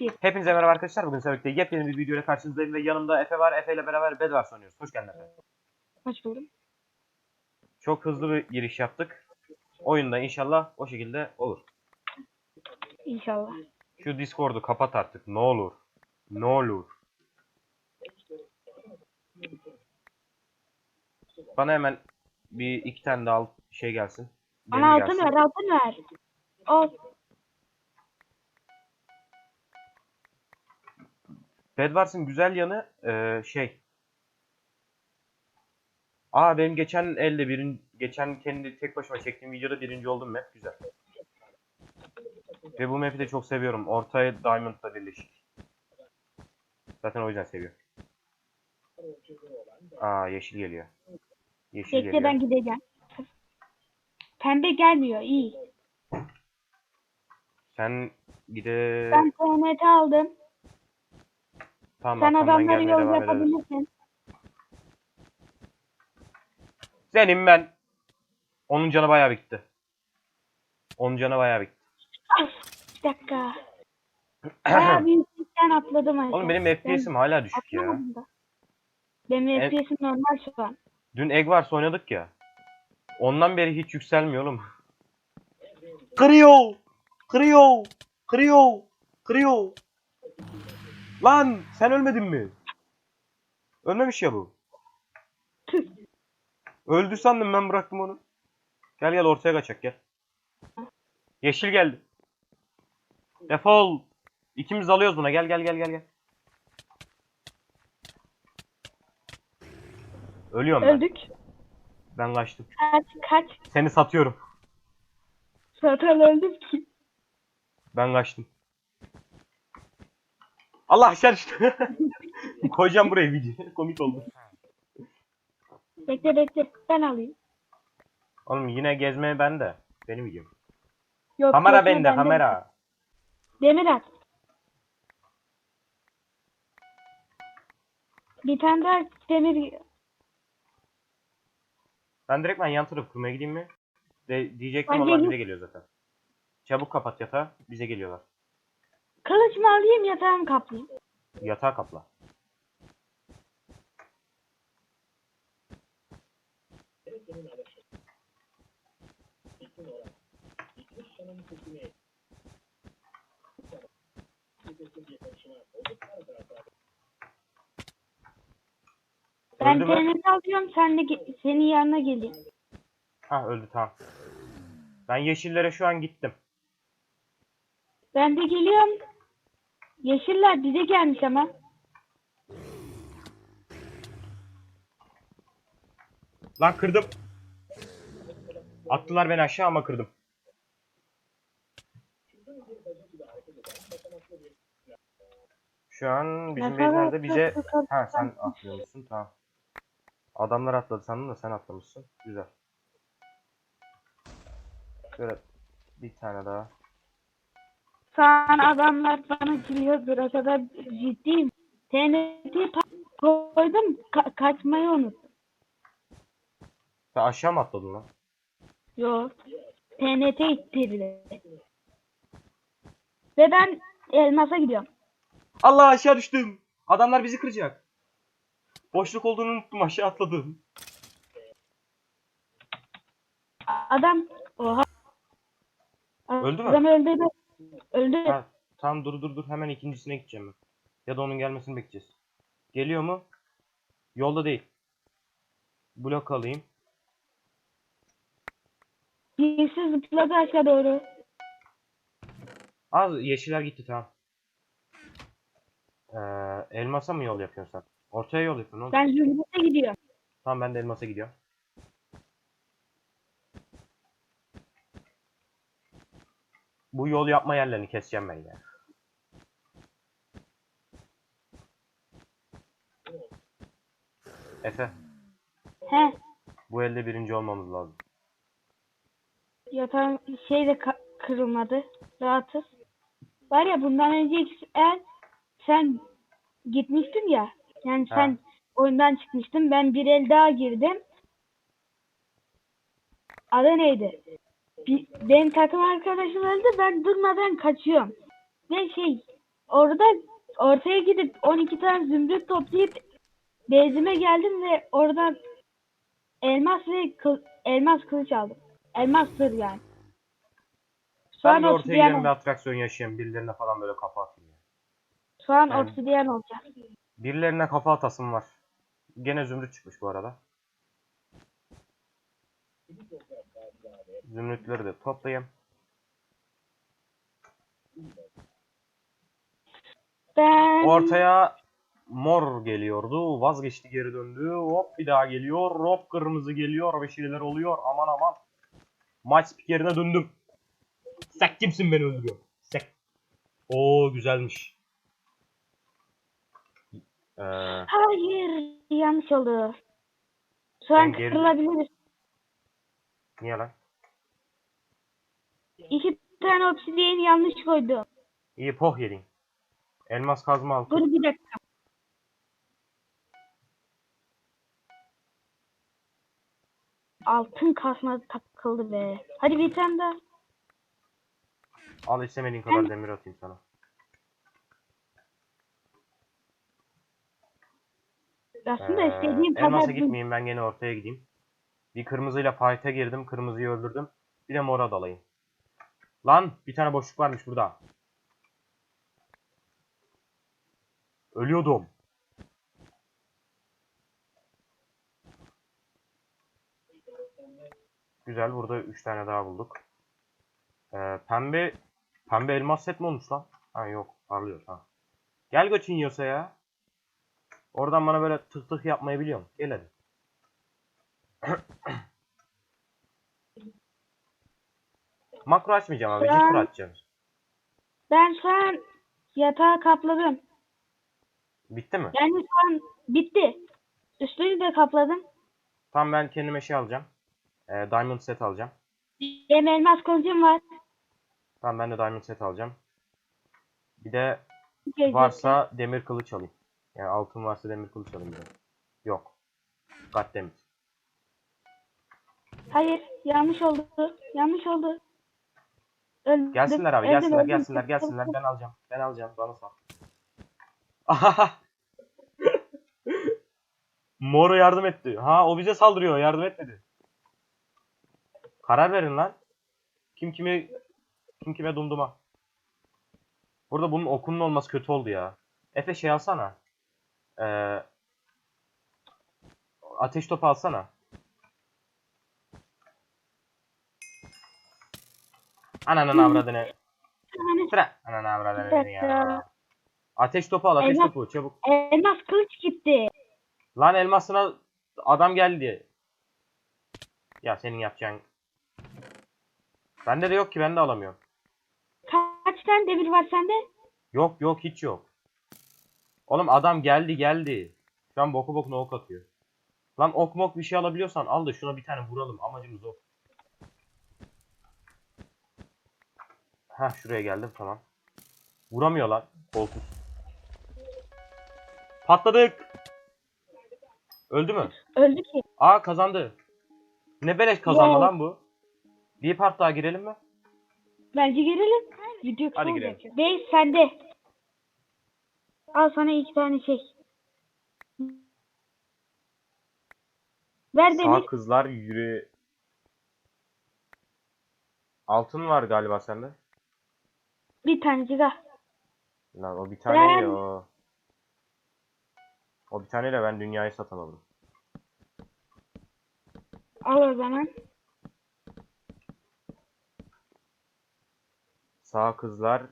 Bir. Hepinize merhaba arkadaşlar. Bugün birlikte yepyeni bir videoyla karşınızdayım ve yanımda Efe var. Efe ile beraber Bedwars oynuyoruz. Hoş geldin Efe. Hoş buldum. Çok hızlı bir giriş yaptık. Oyunda inşallah o şekilde olur. İnşallah. Şu Discord'u kapat artık. Ne olur. Ne olur. Bana hemen bir iki tane daha alt şey gelsin. Demir Bana altın gelsin. ver, altın ver. Al. Bedwars'ın güzel yanı eee, şey. Aa benim geçen elde birin geçen kendi tek başıma çektiğim videoda birinci oldum map güzel. Ve bu map'i de çok seviyorum. Ortaya Diamond'la birleşik. Zaten o yüzden seviyorum. Aa yeşil geliyor. Yeşil Bekle geliyor. ben gideceğim. Pembe gelmiyor. iyi. Sen gide Ben TNT aldım. Tamam Sen arkamdan adamları gelmeye yol devam yapabilirsin. Senin ben. Onun canı bayağı bitti. Onun canı bayağı bitti. Bir dakika. Bayağı büyüklükten atladım aşağı. Oğlum benim FPS'im hala düşük ya. Atlamadım da. Benim Evet. FPS'im normal şu an. Dün Egg Wars oynadık ya. Ondan beri hiç yükselmiyor oğlum. Kırıyor! Kırıyor! Kırıyor! Kırıyor! Lan sen ölmedin mi? Ölmemiş ya bu. Öldü sandım ben bıraktım onu. Gel gel ortaya kaçak gel. Yeşil geldi. Defol. İkimiz alıyoruz buna. Gel gel gel gel gel. Ölüyorum ben. Öldük. Ben kaçtım. Kaç kaç. Seni satıyorum. Zaten öldüm ki. Ben kaçtım. Allah aşağı düştü. Koyacağım buraya video. Komik oldu. Bekle bekle. Ben alayım. Oğlum yine gezmeye ben de. Benim videom. Yok, Kamera bekle, bende bende. kamera. Demir at. Bir tane daha demir Ben direkt ben yan tarafı kurmaya gideyim mi? De, diyecektim onlar bize geliyor zaten. Çabuk kapat yatağı. Bize geliyorlar. Kılıç mı alayım yatağımı kaplayayım. Yatağı kapla. Ben? TNT alıyorum sen de senin yanına geleyim. Ha öldü tamam. Ben yeşillere şu an gittim. Ben de geliyorum. Yeşiller bize gelmiş ama. Lan kırdım. Attılar beni aşağı ama kırdım. Şu an bizim nerede? Bize... Ha sen atlıyormuşsun tamam. Adamlar atladı sandım da sen atlamışsın. Güzel. Şöyle bir tane daha. An adamlar bana giriyor. Biraz da ciddiyim. TNT'yi koydum. ka- kaçmayı unuttum. Sen aşağı mı atladın lan? Yok. TNT ittirdi. Ve ben elmasa gidiyorum. Allah aşağı düştüm. Adamlar bizi kıracak. Boşluk olduğunu unuttum aşağı atladım. Adam oha. Öldü mü? Adam öldü. Öldü. Ha, tamam dur dur dur hemen ikincisine gideceğim ben. Ya da onun gelmesini bekleyeceğiz. Geliyor mu? Yolda değil. Blok alayım. Birisi zıpladı aşağı doğru. Az yeşiller gitti tamam. Ee, elmasa mı yol yapıyorsun sen? Ortaya yol yapıyorsun. Ben Zülmüt'e gidiyorum. Tamam ben de elmasa gidiyorum. Bu yol yapma yerlerini keseceğim ben ya. Efe, He. bu elde birinci olmamız lazım. Yatağım şey de kırılmadı. Rahatız. Var ya bundan önce eğer sen gitmiştin ya. Yani Ha. sen oyundan çıkmıştın. Ben bir el daha girdim. Adı neydi? Bir, benim takım arkadaşım öldü. Ben durmadan kaçıyorum. Ve şey orada ortaya gidip 12 tane zümrüt toplayıp bezime geldim ve oradan elmas ve kıl, elmas kılıç aldım. Elmas zırh yani. Şu Ben de ortaya gidelim bir atraksiyon yaşayayım. Birilerine falan böyle kafa atayım. ya. şu an Yani- obsidiyen olacak. Birilerine kafa atasım var. Gene zümrüt çıkmış bu arada. Zümrütleri de toplayayım. Ben Ortaya mor geliyordu. Vazgeçti geri döndü. Hop bir daha geliyor. Hop kırmızı geliyor ve şeyler oluyor. Aman aman. Maç spikerine döndüm. Sen kimsin beni öldürüyor? Sen. Oo güzelmiş. Ee, hayır yanlış oldu. Şu an geri- kırılabiliriz. niye lan? İki tane obsidiyeni yanlış koydum. İyi poh yedin. Elmas kazma al. Dur bir dakika. Altın kasma takıldı be. Hadi bir tane daha. Al istemediğin kadar demir atayım sana. Aslında Ee, istediğim elmasa kadar gitmeyeyim ben gene ortaya gideyim. Bir kırmızıyla fight'a girdim. Kırmızıyı öldürdüm. Bir de mora dalayım. Lan bir tane boşluk varmış burada. Ölüyordum. Güzel burada 3 tane daha bulduk. Ee, pembe pembe elmas set mi olmuş lan? Ha yok parlıyor ha. Gel göçün yiyorsa ya. Oradan bana böyle tık tık yapmayı biliyorum. Gel hadi. Makro açmayacağım abi. Ben- Cifra açacağım. Ben şu an yatağı kapladım. Bitti mi? Yani şu an bitti. Üstünü de kapladım. Tamam ben kendime şey alacağım. Ee, diamond set alacağım. Benim elmas kılıcım var. Tamam ben de diamond set alacağım. Bir de Gelecek. varsa demir kılıç alayım. Yani altın varsa demir kılıç alayım. bir de. Yok. God damn it. Hayır yanlış oldu. Yanlış oldu. Öldüm. Gelsinler abi öldüm, gelsinler öldüm. gelsinler gelsinler. Ben alacağım. Ben alacağım. Bana sal. Moro yardım etti. Ha o bize saldırıyor. Yardım etmedi. Karar verin lan. Kim kime kim kime dumduma. Burada bunun okunun olması kötü oldu ya. Efe şey alsana. Ee, ateş topu alsana. Ananın avradını. Sıra. Ananı avradını ya. Ateş topu al ateş Elmas- topu çabuk. Elmas kılıç gitti. Lan elmasına adam geldi. Ya senin yapacağın. Bende de yok ki ben de alamıyorum. Kaç tane demir var sende? Yok yok hiç yok. Oğlum adam geldi geldi. Şu an boku bokuna ok atıyor. Lan ok mok bir şey alabiliyorsan al da şuna bir tane vuralım. Amacımız o. Heh şuraya geldim tamam. Vuramıyor lan. Patladık. Öldü mü? Öldü ki. Aa kazandı. Ne beleş kazandı Wow. lan bu. Bir part daha girelim mi? Bence girelim. Video kısa Hadi olacak. Bey sende. Al sana iki tane şey. Ver Sağ demir. kızlar yürü. Altın var galiba sende. Bir al. Lan o bir tane Ben- ya. o. O bir taneyle ben dünyayı satın alırım. Al o zaman. Sağ kızlar.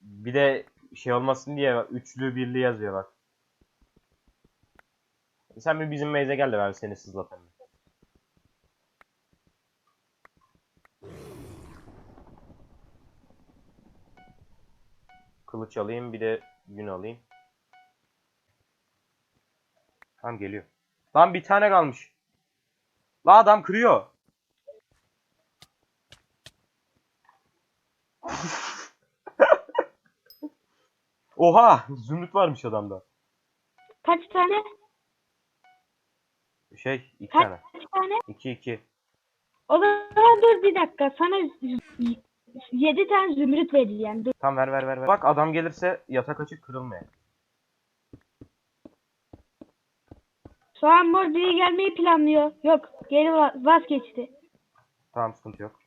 Bir de şey olmasın diye üçlü birli yazıyor bak. Sen bir bizim meyze gel de ben seni sızlatayım. Kılıç alayım bir de yün alayım. Tamam geliyor. Lan bir tane kalmış. La adam kırıyor. Oha! Zümrüt varmış adamda. Kaç tane? Şey, iki Kaç tane. tane? İki iki. O zaman dur bir dakika. Sana 7 tane zümrüt vereceğim. Dur. Tamam ver ver ver. ver. Bak adam gelirse yatak açık kırılmaya. Şu an mor biri gelmeyi planlıyor. Yok geri va- vazgeçti. Tamam sıkıntı yok.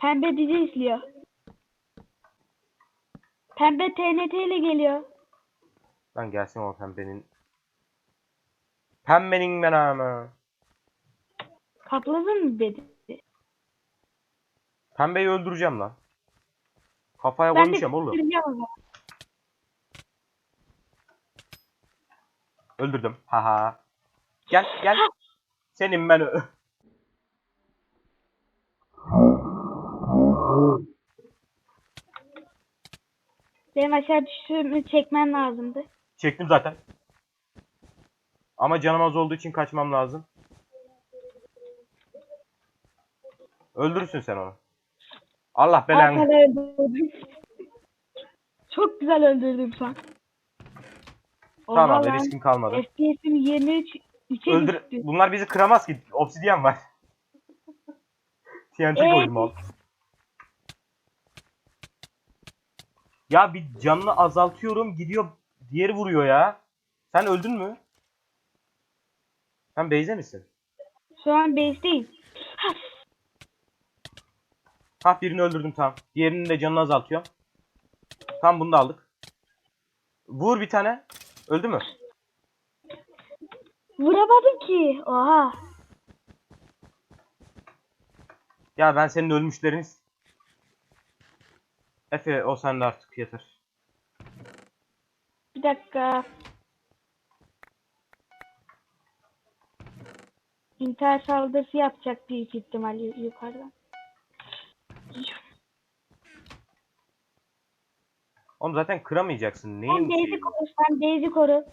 Pembe dizi izliyor. Pembe TNT ile geliyor. Lan gelsin o pembenin. Pembenin ben ama. Kapladın mı beni? Pembeyi öldüreceğim lan. Kafaya Ben koymuşum oğlum. Öldürdüm. Haha. Gel gel. Senin ben Benim aşağı düştüğümü çekmen lazımdı. Çektim zaten. Ama canım az olduğu için kaçmam lazım. Öldürürsün sen onu. Allah belanı. Öldürdüm. Çok güzel öldürdüm an. Tamam abi lan, riskin kalmadı. FPS'im 23 3'e Öldür düştü. Bunlar bizi kıramaz ki. Obsidyen var. TNT Ee? koydum al. Ya bir canını azaltıyorum gidiyor diğeri vuruyor ya. Sen öldün mü? Sen base'e misin? Şu an base'deyim. Ha, Ha birini öldürdüm tamam. Diğerinin de canını azaltıyorum. Tamam bunu da aldık. Vur bir tane. Öldü mü? Vuramadım ki. Oha. Ya ben senin ölmüşlerini... Efe o sende artık yeter. Bir dakika. İntihar saldırısı yapacak büyük ihtimal yu- yukarıdan. Oğlum zaten kıramayacaksın. Sen Neyin Daisy şeyi? koru, sen Daisy koru.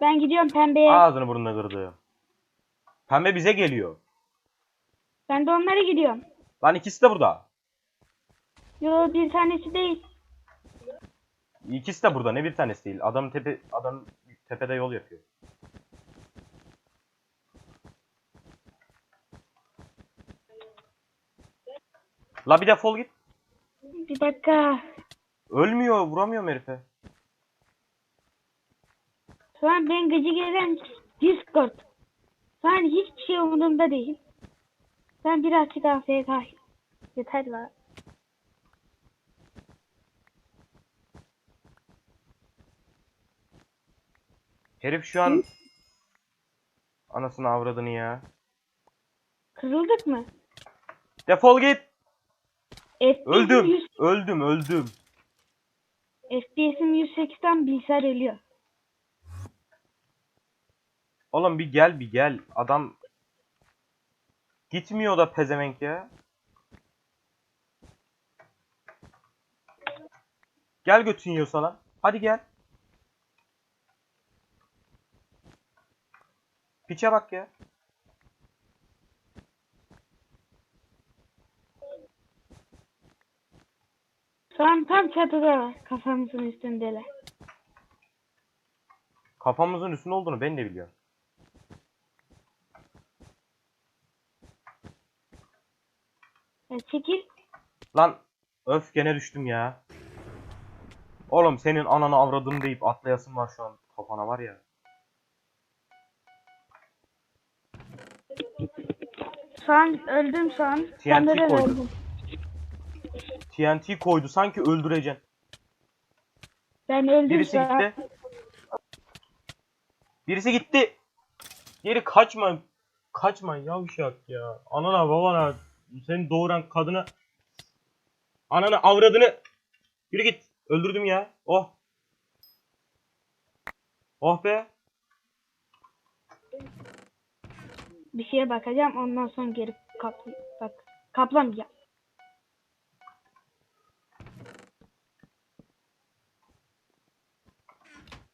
Ben gidiyorum pembeye. Ağzını burnunu kırdı. Pembe bize geliyor. Ben de onlara gidiyorum. Lan ikisi de burada. Yo bir tanesi değil. İkisi de burada. Ne bir tanesi değil. Adam tepe adam tepede yol yapıyor. La bir defol git. Bir dakika. Ölmüyor. Vuramıyorum herife. Şu an ben gıcı gelen Discord. Şu an hiçbir şey umurumda değil. Ben birazcık AFK. Yeter la. Herif şu an anasını avradını ya. Kırıldık mı? Defol git. FPS'im Öldüm. 100 Öldüm, öldüm. FPS'im 180 bilgisayar ölüyor. Oğlum bir gel bir gel. Adam gitmiyor da pezevenk ya. Gel götün yiyorsa lan. Hadi gel. Piçe bak ya. An tam çatıda. Kafamızın üstündeler. Kafamızın üstünde olduğunu ben de biliyorum. Ya çekil. Lan öf gene düştüm ya. Oğlum senin ananı avradını deyip atlayasın var şu an kafana var ya. Şu an öldüm şu an. TNT Sen de koydu. öldüm. TNT koydu sanki öldüreceksin. Ben öldüm Birisi şu an. gitti. Birisi gitti. Geri kaçma. Kaçma yavşak ya. Anana babana seni doğuran kadına ananı avradını yürü git. Öldürdüm ya. Oh. Oh be. Bir şeye bakacağım ondan sonra geri kapl bak kaplamayacağım.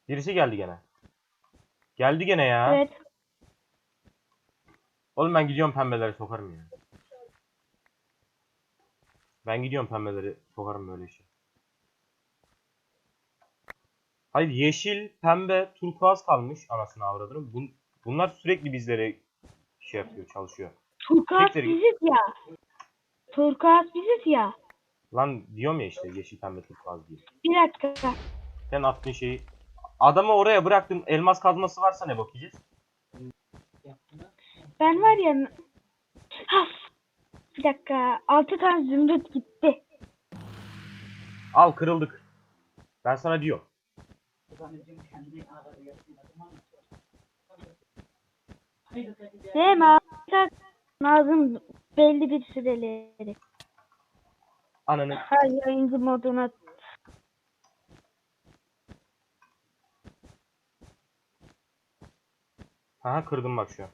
Birisi geldi gene. Geldi gene ya. Evet. Oğlum ben gidiyorum pembeleri sokarım ya. Ben gidiyorum pembeleri sokarım böyle işe. Hayır yeşil, pembe, turkuaz kalmış anasını avradını. Bun, bunlar sürekli bizlere şey yapıyor, çalışıyor. Turkuaz git. biziz ya. turkuaz biziz ya. Lan diyorum ya işte yeşil pembe turkuaz diye. Bir dakika. Sen attığın şeyi adamı oraya bıraktın elmas kazması varsa ne bakacağız? Ben var ya... Has. Bir dakika. Altı tane zümrüt gitti. Al kırıldık. Ben sana diyorum. Değil mi? Artık lazım belli bir süreleri. Ananı Her yayıncı moduna Aha kırdım bak şu an.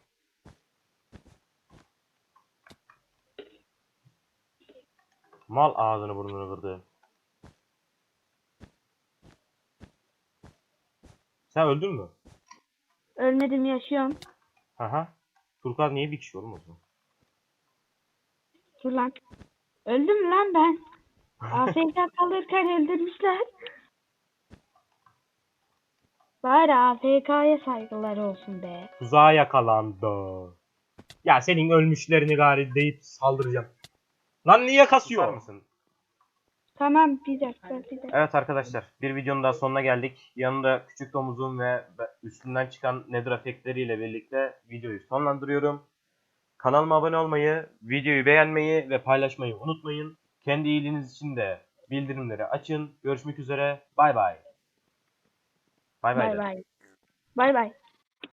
Mal ağzını burnunu kırdı. Sen öldün mü? ölmedim yaşıyorum. Aha. Turkuaz niye bir kişi oğlum o zaman? Dur lan. Öldüm lan ben. AFK kalırken öldürmüşler. Bari AFK'ya saygılar olsun be. Tuzağa yakalandı. Ya senin ölmüşlerini gari deyip saldıracağım. Lan niye kasıyor? mısın? Tamam bir dakika bir dakika. Evet arkadaşlar bir videonun daha sonuna geldik. Yanında küçük domuzun ve üstünden çıkan nether efektleriyle birlikte videoyu sonlandırıyorum. Kanalıma abone olmayı, videoyu beğenmeyi ve paylaşmayı unutmayın. Kendi iyiliğiniz için de bildirimleri açın. Görüşmek üzere. Bay bay. Bay Bay bay. bay. Bay bay.